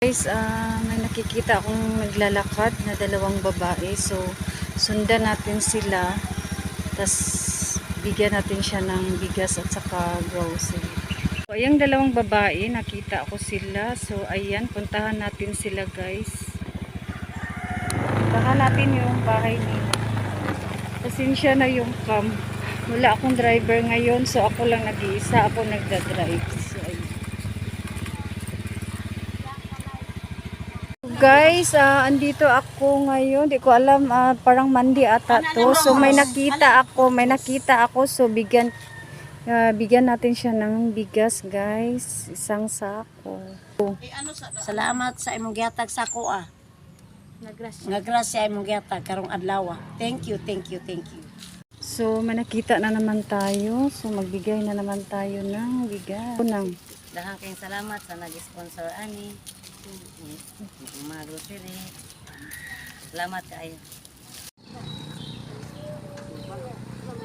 Guys, ah, may nakikita akong naglalakad na dalawang babae. So, sundan natin sila. Tapos, bigyan natin siya ng bigas at saka grocery. So, yung dalawang babae, nakita ko sila. So, ayan, puntahan natin sila guys. Puntahan natin yung bahay nila. Pasensya na yung cam. Wala akong driver ngayon. So, ako lang nag-iisa. Ako nagda-drive. So, ayun. Guys, ah, andito ako ngayon. Di ko alam, ah, parang mandi ata to. So may nakita ako, may nakita ako. So bigyan ah, bigyan natin siya ng bigas, guys. Isang sako. Salamat sa imong gihatag sa ko ah. Nga grasya imong gihatag karong adlaw. Thank you, thank you, thank you. So may nakita na naman tayo. So magbigay na naman tayo ng bigas. Unang Dahang kayong salamat sa nag-sponsor ani. Mga grocery. Salamat kayo.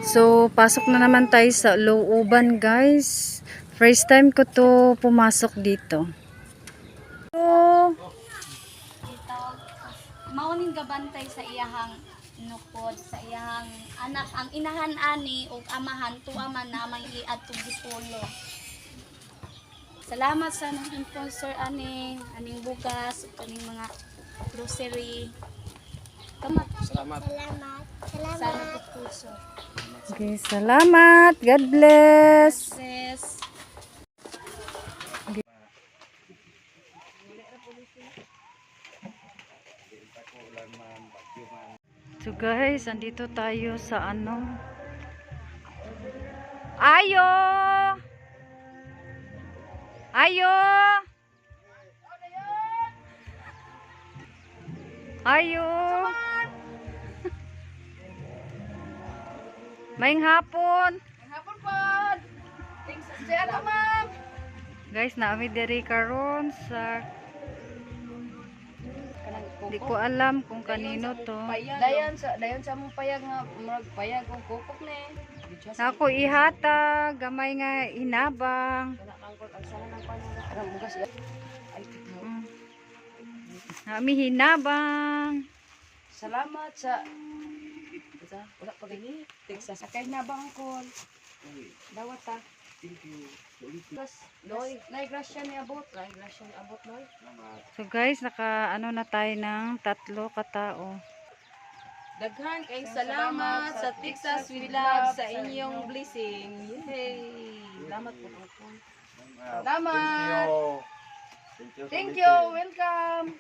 So, pasok na naman tayo sa looban, guys. First time ko to pumasok dito. So, mauning gabantay sa iyahang nukod sa iyahang anak ang inahan ani ug amahan tuaman na may iadto gisulo Salamat sa nang sponsor ani aning bugas ug kaning mga grocery. Salamat. Salamat. Salamat. Salamat. puso. okay, salamat. God bless. Sis. So guys, andito tayo sa ano. Ayo! Ayo! Ayo! Maing hapon. Hapon po. Thanks sa ma'am. Guys, naami diri karon sa Di ko alam kung kanino to. Dayon sa dayon sa mong payag nga murag payag og kukok ni. Ako ihata, gamay nga inabang. Mm. Nami hinabang. Salamat sa sa wala pa gani. Texas sakay na bang ko. Dawat ta. Thank you. Loy, nay grasya ni abot, nay grasya ni abot loy. So guys, naka ano na tayo ng tatlo katao. Daghan kay salamat sa Texas we love sa inyong blessing. Yay! Salamat po po. Salamat. Thank you. Welcome.